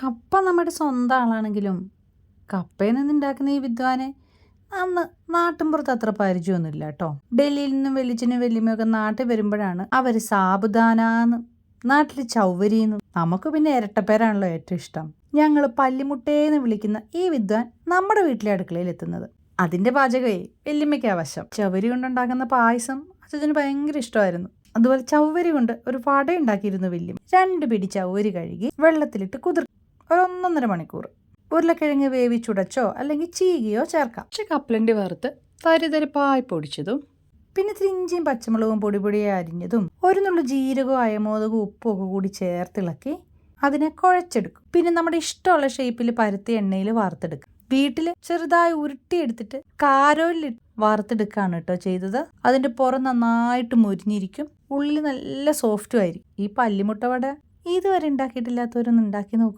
കപ്പ നമ്മുടെ സ്വന്തം ആളാണെങ്കിലും കപ്പയിൽ നിന്നുണ്ടാക്കുന്ന ഈ വിദ്വാനെ അന്ന് നാട്ടിൻപുറത്ത് അത്ര പരിചയമൊന്നുമില്ല കേട്ടോ. ഡൽഹിയിൽ നിന്നും വെല്ലിച്ചനും വെല്ലിമയൊക്കെ നാട്ടിൽ വരുമ്പോഴാണ് അവർ സാബുദാനാന്ന് നാട്ടിൽ ചൗവരിന്ന്. നമുക്ക് പിന്നെ ഇരട്ടപ്പേരാണല്ലോ ഏറ്റവും ഇഷ്ടം. ഞങ്ങൾ പല്ലിമുട്ടേന്ന് വിളിക്കുന്ന ഈ വിദ്വാൻ നമ്മുടെ വീട്ടിലെ അടുക്കളയിൽ എത്തുന്നത്. അതിന്റെ പാചകമേ വെല്ലിമയ്ക്ക് വശം ചവരി കൊണ്ടുണ്ടാക്കുന്ന പായസം അച്ഛന് ഭയങ്കര ഇഷ്ടമായിരുന്നു. അതുപോലെ ചവ്വരി കൊണ്ട് ഒരു പട ഉണ്ടാക്കിയിരുന്നു വല്യമ്മ രണ്ട് പിടി ചവ്വരി കഴുകി വെള്ളത്തിലിട്ട് കുതിർ ഒന്നൊന്നര മണിക്കൂർ. ഉരുളക്കിഴങ്ങ് വേവിച്ചുടച്ചോ അല്ലെങ്കിൽ ചീകിയോ ചേർക്കാം. പക്ഷെ കപ്പലണ്ടി വറുത്ത് തരിതരിപ്പായി പൊടിച്ചതും പിന്നെ ഇത്തിരി ഇഞ്ചിയും പച്ചമുളകും പൊടി പൊടിയായി അരിഞ്ഞതും ഒരു നുള്ളു ജീരകവും അയമോദകവും ഉപ്പും ഒക്കെ കൂടി ചേർത്തിളക്കി അതിനെ കുഴച്ചെടുക്കും. പിന്നെ നമ്മുടെ ഇഷ്ടമുള്ള ഷേപ്പിൽ പരുത്തി എണ്ണയിൽ വറുത്തെടുക്കും. വീട്ടിൽ ചെറുതായി ഉരുട്ടിയെടുത്തിട്ട് കാരോലിൽ വറുത്തെടുക്കുകയാണ് കേട്ടോ ചെയ്തത്. അതിന്റെ പുറം നന്നായിട്ട് മുരിഞ്ഞിരിക്കും. ഉള്ളിൽ നല്ല സോഫ്റ്റും ആയിരിക്കും. ഈ പല്ലിമുട്ട വട ഇതുവരെ ഉണ്ടാക്കിയിട്ടില്ലാത്തവരൊന്ന് ഉണ്ടാക്കി നോക്കൂ.